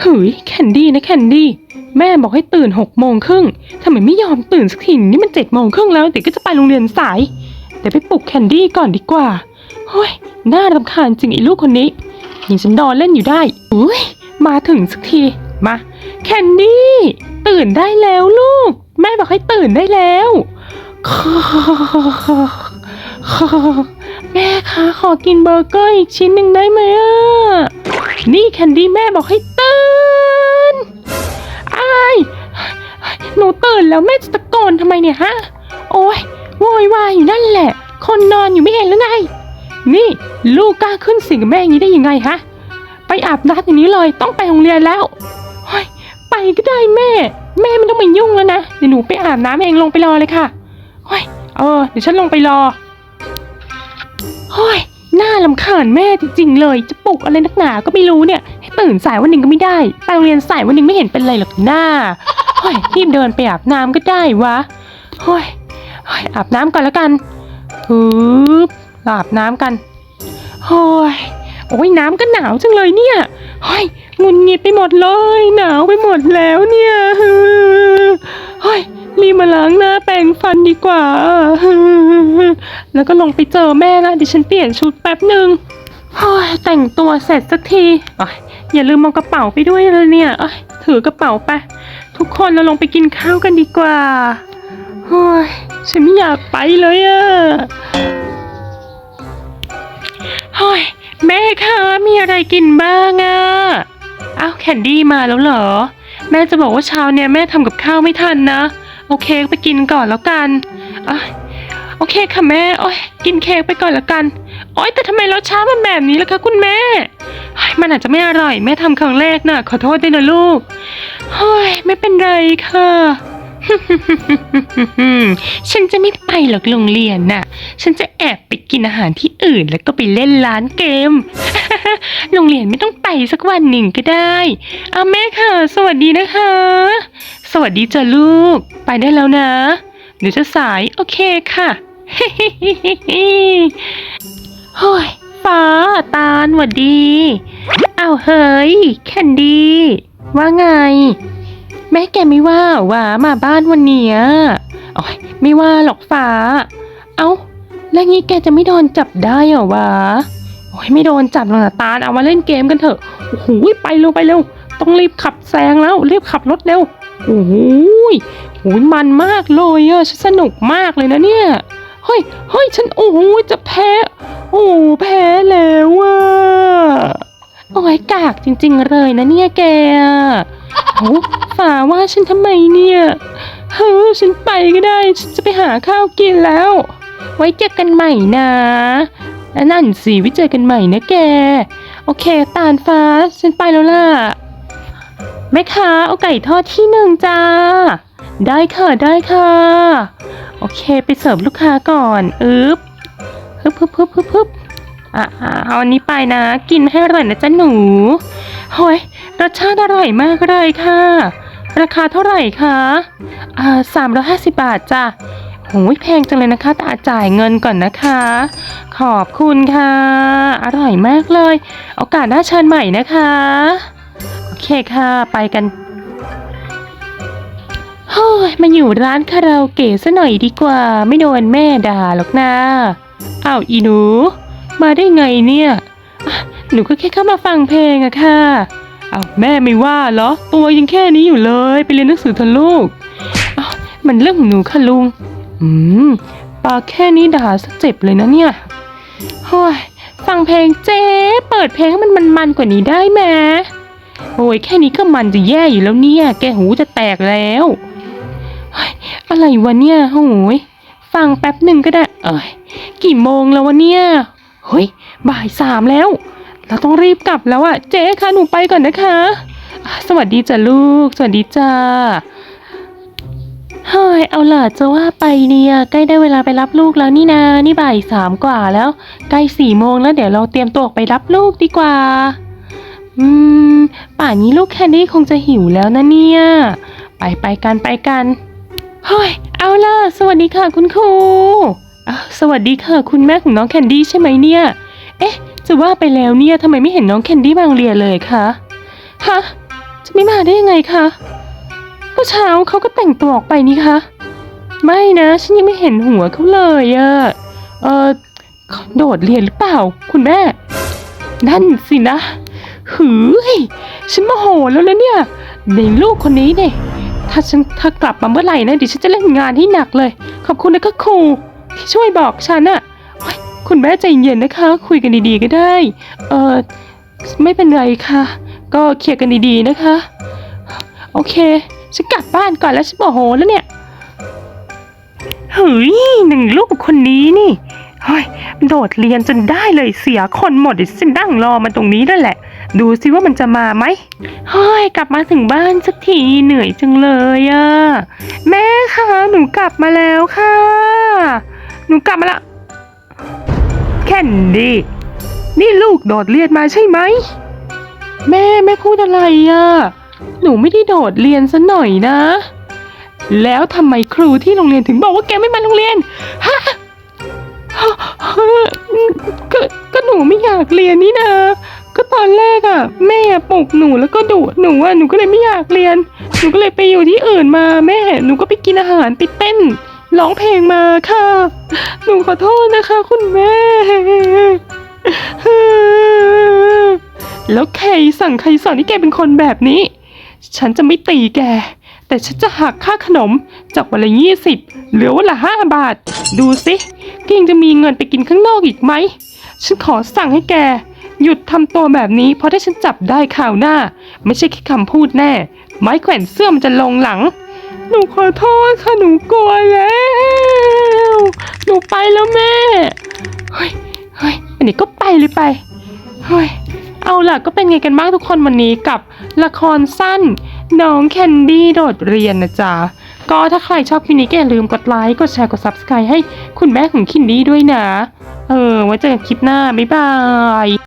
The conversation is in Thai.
เฮ้ยแคนดี้นะแคนดี้แม่บอกให้ตื่นหกโมงครึ่งทำไมไม่ยอมตื่นสักทีนี่มันเจ็ดโมงครึ่งแล้วเดี๋ยวก็จะไปโรงเรียนสายเดี๋ยวไปปลุกแคนดี้ก่อนดีกว่าเฮ้ยน่ารำคาญจริงไอ้ลูกคนนี้ยังฉันนอนเล่นอยู่ได้อุ้ยมาถึงสักทีมาแคนดี้ตื่นได้แล้วลูก แม่บอกให้ตื่นได้แล้วแม่คะขอกินเบอร์เกอร์อีกชิ้นหนึ่งได้ไหมอะ นี่แคนดี้แม่บอกให้ตื่นไอ้ายหนูตื่นแล้วแม่จะตะโกนทำไมเนี่ยฮะ โอ้ยโวยวายอยู่นั่นแหละ คนนอนอยู่ไม่เห็นแล้วไง นี่ลูกกล้าขึ้นสิงกับแม่อย่างนี้ได้ยังไงฮะ ไปอาบน้ำอย่างนี้เลยต้องไปโรงเรียนแล้วเฮ้ยไปก็ได้แม่ แม่ไม่ต้องมายุ่งแล้วนะเดี๋ยวหนูไปอาบน้ำเองลงไปรอเลยค่ะเฮ้ยเออเดี๋ยวฉันลงไปรอเฮ้ย น่าลำคาญแม่จริงๆเลย จะปลุกอะไรนักหนาก็ไม่รู้เนี่ย ให้ตื่นสายวันหนึ่งก็ไม่ได้ไปโรงเรียนสายวันหนึ่งไม่เห็นเป็นไรหรอกหน้าเฮ้ยรีบเดินไปอาบน้ำก็ได้วะเฮ้ยเฮ้ยอาบน้ำก่อนแล้วกันฮึบเราอาบน้ำกันเฮ้ยโอ้ยน้ำก็หนาวจังเลยเนี่ยเฮ้ยงุนงิดไปหมดเลย หนาวไปหมดแล้วเนี่ยเฮ้ย รีบมาล้างหน้าแปรงฟันดีกว่า แล้วก็ลงไปเจอแม่นะดิฉันเปลี่ยนชุดแป๊บหนึ่งเฮ้ยแต่งตัวเสร็จสักทีอยอย่าลืมเอากระเป๋าไปด้วยเลยเนี่ยถือกระเป๋าไป ทุกคนเราลงไปกินข้าวกันดีกว่าเฮ้ยฉันไม่อยากไปเลยอะเฮ้ยแม่คะมีอะไรกินบ้างอะอ้าวแคนดี้มาแล้วเหรอ แม่จะบอกว่าเช้าเนี่ยแม่ทำกับข้าวไม่ทันนะ โอเคกไปกินก่อนแล้วกันอะโอเคค่ะแม่ โอ้ยกินเค้กไปก่อนแล้วกัน โอ้ยแต่ทำไมรสชาติมันแบบนี้ล่ะคะคุณแม่ มันอาจจะไม่อร่อย แม่ทำครั้งแรกน่ะ ขอโทษด้วยนะลูก เฮ้ย ไม่เป็นไรค่ะ ฉันจะไม่ไปหรอกโรงเรียนน่ะ ฉันจะแอบไปกินอาหารที่อื่นแล้วก็ไปเล่นร้านเกม โรงเรียนไม่ต้องไปสักวันหนึ่งก็ได้ เอาแม่ค่ะ สวัสดีนะคะ สวัสดีจ้ะลูก ไปได้แล้วนะ เดี๋ยวจะสาย โอเคค่ะเฮ้ยฟ้าตาลหวัดดีอ้าวเฮ้ย แคนดี้ ว่าไง แม่แกไม่ว่าว่ามาบ้านวันเนี้ยโอ้ยไม่ว่าหรอกฟ้า เอ้า แล้วงี้แกจะไม่โดนจับได้เหรอวะ โอ้ยไม่โดนจับหรอกนะตาลเอามาเล่นเกมกันเถอะ โอ้โหไปเร็วไปเร็ว ต้องรีบขับแซงแล้ว รีบขับรถเร็ว โอ้โหยโอ้ยมันมากเลยอะฉันสนุกมากเลยนะเนี่ย เฮ้ย เฮ้ย ฉัน โอ้โหจะแพ้ โอ้แพ้แล้วอะโอ้ยกากจริง ๆ เลยนะเนี่ยแกโอ้ฝ่าว่าฉันทำไมเนี่ย เฮ้ยฉันไปก็ได้ ฉันจะไปหาข้าวกินแล้ว ไว้เจอกันใหม่นะและนั่นสิไว้เจอกันใหม่นะแก โอเค ตาลฟ้า ฉันไปแล้วล่ะ แม่ค้าเอาไก่ทอดที่หนึ่งจ้า ได้ค่ะได้ค่ะ โอเคไปเสิร์ฟลูกค้าก่อนอึ๊บฮึบฮึบฮึบฮึบฮึบอะเอาอันนี้ไปนะ กินให้อร่อยนะจ๊ะหนูโอ้ยรสชาติอร่อยมากเลยค่ะ ราคาเท่าไหร่คะอ่าสามร้อยห้าสิบบาทจ้ะโอ้ยแพงจังเลยนะคะแต่จ่ายเงินก่อนนะคะ ขอบคุณค่ะ อร่อยมากเลย โอกาสหน้าเชิญใหม่นะคะ เคค่ะ ไปกันเฮ้ยมาอยู่ร้านคาราโอเกะซะหน่อยดีกว่า ไม่โดนแม่ด่าหรอกนะอ้าวอีหนู มาได้ไงเนี่ย หนูก็แค่เข้ามาฟังเพลงอะค่ะอ้าวแม่ไม่ว่าเหรอ ตัวยังแค่นี้อยู่เลย ไปเรียนหนังสือเถอะลูกอ้าวมันเรื่องของหนูค่ะลุง อืมปากแค่นี้ด่าซะเจ็บเลยนะเนี่ยเฮ้ยฟังเพลงเจ๊ เปิดเพลงให้มันมันๆกว่านี้ได้ไหม โอ้ยแค่นี้ก็มันจะแย่อยู่แล้วเนี่ย แกหูจะแตกแล้วอะไรวะเนี่ยโอ้ยฟังแป๊บหนึ่งก็ได้ เอ้ยกี่โมงแล้ววะเนี่ยเฮ้ยบ่ายสามแล้ว เราต้องรีบกลับแล้วอะเจ๊คะหนูไปก่อนนะคะ สวัสดีจ้ะลูก สวัสดีจ้าเฮ้ยเอาล่ะจะว่าไปเนี่ยใกล้ได้เวลาไปรับลูกแล้วนี่นานี่บ่ายสามกว่าแล้ว ใกล้สี่โมงแล้วเดี๋ยวเราเตรียมตัวออกไปรับลูกดีกว่าานนี้ลูกแคนดี้คงจะหิวแล้วนะเนี่ย ไปไปกันไปกันเฮ้ยเอาล่ะ สวัสดีค่ะคุณครูสวัสดีค่ะคุณแม่ของน้องแคนดี้ใช่ไหมเนี่ย เอ๊ะ จะว่าไปแล้วเนี่ยทำไมไม่เห็นน้องแคนดี้มาโรงเรียนเลยคะฮะจะไม่มาได้ยังไงคะก็เช้าเขาก็แต่งตัวออกไปนี่คะไม่นะ ฉันยังไม่เห็นหัวเขาเลยอะเออเขาโดดเรียนหรือเปล่า คุณแม่ นั่นสินะ หืยฉันโมโหแล้วนะเนี่ยในลูกคนนี้เนี่ยถ้าฉันถ้ากลับมาเมื่อไหร่นะเดี๋ยวฉันจะเล่นงานให้หนักเลย ขอบคุณนะคะครูที่ช่วยบอกฉันอะคุณแม่ใจเย็นนะคะ คุยกันดีๆก็ได้ เออไม่เป็นไรค่ะ ก็เคลียร์กันดีๆนะคะ โอเคฉันกลับบ้านก่อนแล้วฉันโมโหแล้วเนี่ยเฮ้ยหนึ่งลูกคนนี้นี่ ฮ้ยโดดเรียนจนได้เลยเสียคนหมดเดี๋ยวฉันนั่งรอมันตรงนี้นั่นแหละ ดูสิว่ามันจะมาไหมเฮ้ยกลับมาถึงบ้านสักทีเหนื่อยจังเลยอะแม่คะหนูกลับมาแล้วค่ะ หนูกลับมาละแคนดี้นี่ลูกโดดเรียนมาใช่ไหมแม่แม่พูดอะไรอะหนูไม่ได้โดดเรียนซะหน่อยนะ แล้วทำไมครูที่โรงเรียนถึงบอกว่าแกไม่มาโรงเรียนฮะ ก็ก็หนูไม่อยากเรียนนี่นะก็ตอนแรกอะแม่ปลุกหนูแล้วก็ดุหนูอะหนูก็เลยไม่อยากเรียน หนูก็เลยไปอยู่ที่อื่นมาแม่ หนูก็ไปกินอาหารไปเต้นร้องเพลงมาค่ะ หนูขอโทษนะคะ คุณแม่ แล้วใครสั่งใครสอนให้แกเป็นคนแบบนี้ ฉันจะไม่ตีแก แต่ฉันจะหักค่าขนมจากวันละยี่สิบเหลือวันละห้าบาท ดูสิแกยังจะมีเงินไปกินข้างนอกอีกไหม ฉันขอสั่งให้แก หยุดทำตัวแบบนี้ เพราะถ้าฉันจับได้ข่าวหน้า ไม่ใช่แค่คำพูดแน่ ไม้แขวนเสื้อมันจะลงหลัง หนูขอโทษค่ะหนูกลัวแล้ว หนูไปแล้วแม่ เฮ้ยเฮ้ยอันนี้ก็ไปเลยไป เฮ้ย เอาล่ะก็เป็นไงกันบ้างทุกคนวันนี้กับละครสั้น น้องแคนดี้โดดเรียนนะจ๊ะ ก็ถ้าใครชอบคลิปนี้ก็อย่าลืมกดไลค์ กดแชร์ กด Subscribe ให้คุณแม่ของคินดี้ด้วยนะ เออ ไว้เจอกันคลิปหน้า บ๊ายบาย